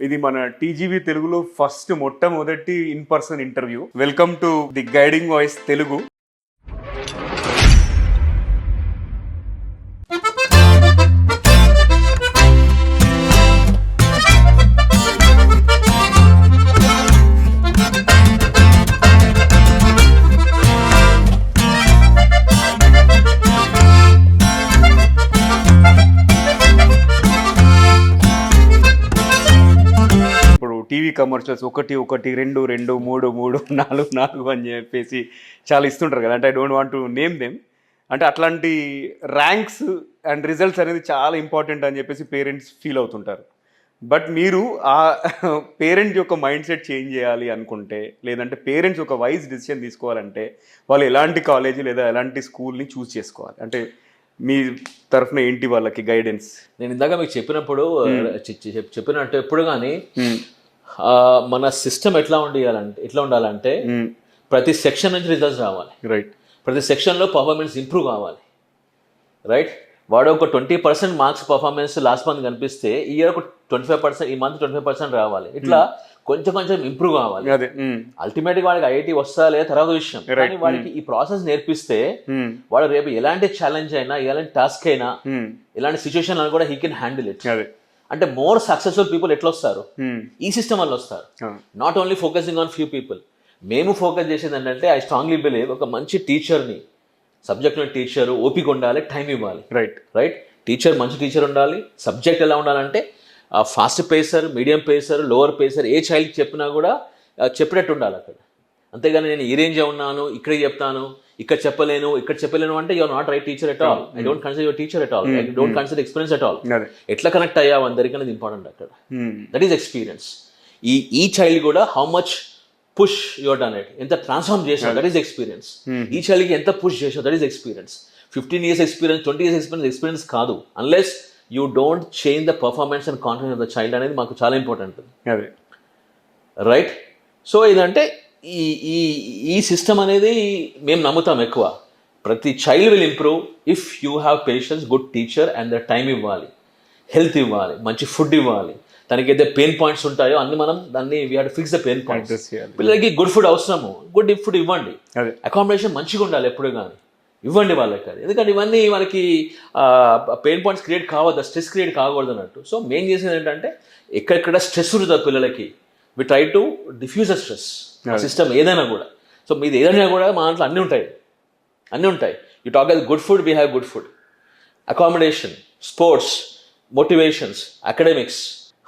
ఇది మన టీజీవీ తెలుగులో ఫస్ట్ మొట్టమొదటి in person interview. Welcome to the guiding voice Telugu commercials ఒకటి ఒకటి రెండు రెండు మూడు మూడు నాలుగు నాలుగు అని చెప్పేసి చాలా ఇస్తుంటారు కదా. అంటే I don't want to name them అంటే అట్లాంటి ర్యాంక్స్ అండ్ రిజల్ట్స్ అనేది చాలా ఇంపార్టెంట్ అని చెప్పేసి పేరెంట్స్ ఫీల్ అవుతుంటారు. బట్ మీరు ఆ పేరెంట్ యొక్క మైండ్ సెట్ చేంజ్ చేయాలి అనుకుంటే లేదంటే పేరెంట్స్ ఒక వైజ్ డిసిషన్ తీసుకోవాలంటే వాళ్ళు ఎలాంటి కాలేజీ లేదా ఎలాంటి స్కూల్ని చూస్ చేసుకోవాలి? అంటే మీ తరఫున ఏంటి వాళ్ళకి గైడెన్స్ నేను ఇందాక మీకు చెప్పినప్పుడు చె- చెప్పినట్టు ఎప్పుడు కానీ మన సిస్టమ్ ఎట్లా ఉండాలంటే ఎట్లా ఉండాలంటే ప్రతి సెక్షన్ నుంచి రిజల్ట్స్ రావాలి. రైట్ ప్రతి సెక్షన్లో పర్ఫార్మెన్స్ ఇంప్రూవ్ కావాలి. రైట్ వాడు ఒక twenty percent marks performance last month కనిపిస్తే ఈ ఇయర్ ఒక ట్వంటీ ఫైవ్ పర్సెంట్ ఈ మంత్ ట్వంటీ ఫైవ్ పర్సెంట్ రావాలి. ఇట్లా కొంచెం కొంచెం ఇంప్రూవ్ కావాలి. అల్టిమేట్గా వాడికి ఐఐటి వస్తా లేదా తర్వాత విషయం. కానీ వాడికి ఈ ప్రాసెస్ నేర్పిస్తే. వాడు రేపు ఎలాంటి ఛాలెంజ్ అయినా ఎలాంటి టాస్క్ అయినా. ఎలాంటి సిచ్యువేషన్ అయినా కూడా హీ కెన్ హ్యాండిల్ ఇట్ అంటే మోర్ సక్సెస్ఫుల్ పీపుల్ ఎట్లా వస్తారు. ఈ సిస్టమ్ వల్ల వస్తారు. Not only focusing on few people మేము ఫోకస్ చేసేది ఏంటంటే ఐ స్ట్రాంగ్లీ బిలీవ్ ఒక మంచి టీచర్ని సబ్జెక్ట్లో టీచర్ ఓపిక ఉండాలి టైం ఇవ్వాలి. రైట్ రైట్ టీచర్ మంచి టీచర్ ఉండాలి. సబ్జెక్ట్ ఎలా ఉండాలంటే fast pacer medium pacer lower pacer ఏ చైల్డ్కి చెప్పినా కూడా చెప్పినట్టు ఉండాలి అక్కడ. అంతేగాని నేను ఈ రేంజ్ ఉన్నాను ఇక్కడే చెప్తాను ఇక్కడ చెప్పలేను ఇక్కడ చెప్పలేను అంటే you are not right teacher at all I don't consider your teacher at all I don't consider experience at all ఎట్లా కనెక్ట్ అయ్యావు అందరికీ అనేది ఇంపార్టెంట్ అక్కడ. దట్ ఈస్ ఎక్స్పీరియన్స్ ఈ ఈ చైల్డ్ కూడా how much push your done it ఎంత transform చేసావు దట్ ఈస్ ఎక్స్పీరియన్స్ ఈ చైల్డ్కి ఎంత పుష్ చేసావు that is experience fifteen years experience twenty years experience experience కాదు. Unless you don't change the performance and confidence of the child అనేది మాకు చాలా ఇంపార్టెంట్ రైట్ సో ఇదంటే ఈ ఈ ఈ సిస్టమ్ అనేది మేము నమ్ముతాం ఎక్కువ. ప్రతి child will improve if you have patience good teacher and the time ఇవ్వాలి. హెల్త్ ఇవ్వాలి మంచి ఫుడ్ ఇవ్వాలి. తనకి ఏదైతే పెయిన్ పాయింట్స్ ఉంటాయో అన్ని మనం దాన్ని we have fix the pain points. పిల్లలకి గుడ్ ఫుడ్ అవసరము. గుడ్ ఫుడ్ ఇవ్వండి. అకామిడేషన్ మంచిగా ఉండాలి ఎప్పుడు కానీ ఇవ్వండి వాళ్ళకి అది. ఎందుకంటే ఇవన్నీ మనకి పెయిన్ పాయింట్స్ క్రియేట్ కావద్దు స్ట్రెస్ క్రియేట్ కాకూడదు అన్నట్టు. సో మెయిన్ చేసేది ఏంటంటే ఎక్కడెక్కడ స్ట్రెస్ ఉంటుంది పిల్లలకి we try to diffuse a stress system ఏదైనా కూడా. సో మీది ఏదైనా కూడా మా దాంట్లో అన్నీ ఉంటాయి. అన్నీ ఉంటాయి. You talk us good food we have good food accommodation sports motivations academics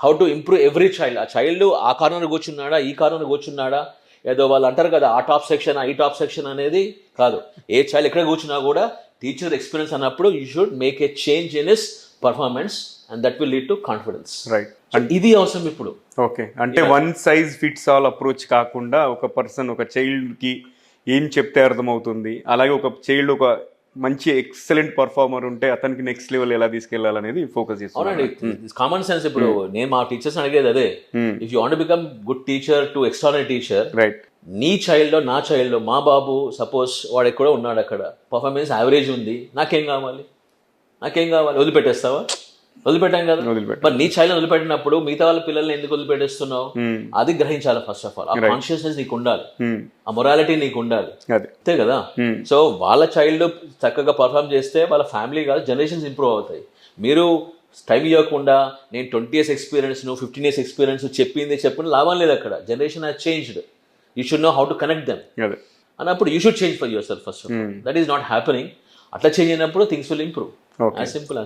how to improve every child ఆ చైల్డ్ ఆ కార్నర్ కూర్చున్నాడా ఈ కార్నర్ కూర్చున్నాడా? ఏదో వాళ్ళు అంటారు కదా ఆ టాప్ సెక్షన్ ఈ టాప్ సెక్షన్ అనేది కాదు ఏ చైల్డ్ ఎక్కడ కూర్చున్నా కూడా టీచర్ ఎక్స్పీరియన్స్ అన్నప్పుడు you should make a change in is performance and that will lead to confidence right ఇది అవసరం ఇప్పుడు. ఓకే అంటే one size fits all approach కాకుండా ఒక పర్సన్ ఒక చైల్డ్కి ఏం చెప్తే అర్థమవుతుంది? అలాగే ఒక చైల్డ్ ఒక మంచి ఎక్సలెంట్ పర్ఫార్మర్ ఉంటే అతనికి నెక్స్ట్ లెవెల్ ఎలా తీసుకెళ్ళాలనేది ఫోకస్ చేస్తున్నాను. కామన్ సెన్స్ ఇప్పుడు. నేను మా టీచర్స్ అడిగేది అదే. If you want become good teacher to extraordinary teacher right నీ చైల్డ్ నా చైల్డ్ మా బాబు సపోజ్ వాడు ఎక్కడో ఉన్నాడు అక్కడ. పర్ఫార్మెన్స్ యావరేజ్ ఉంది. నాకేం కావాలి? నాకేం కావాలి? వదిలిపెట్టేస్తావా? వదిలిపెట్టాం కదా. మరి నీ చైల్డ్ వదిలిపెట్టినప్పుడు మిగతా వాళ్ళ పిల్లల్ని ఎందుకు వదిలిపెట్టేస్తున్నావు? అది గ్రహించాలి ఫస్ట్ ఆఫ్ ఆల్ ఆ కాన్షియస్నెస్ నీకు ఉండాలి ఆ మొరాలిటీ నీకు ఉండాలి అంతే కదా? సో వాళ్ళ చైల్డ్ చక్కగా పర్ఫామ్ చేస్తే వాళ్ళ ఫ్యామిలీ కాదు జనరేషన్స్ ఇంప్రూవ్ అవుతాయి. మీరు టైం ఇవ్వకుండా నేను twenty years experience fifteen years experience చెప్పింది చెప్పిన లాభం లేదు అక్కడ. Generation has changed you should know how to connect them అన్నప్పుడు you should change for yourself first that is not happening అట్లా చేంజ్ అయినప్పుడు థింగ్స్ విల్ ఇంప్రూవ్ సింపుల్.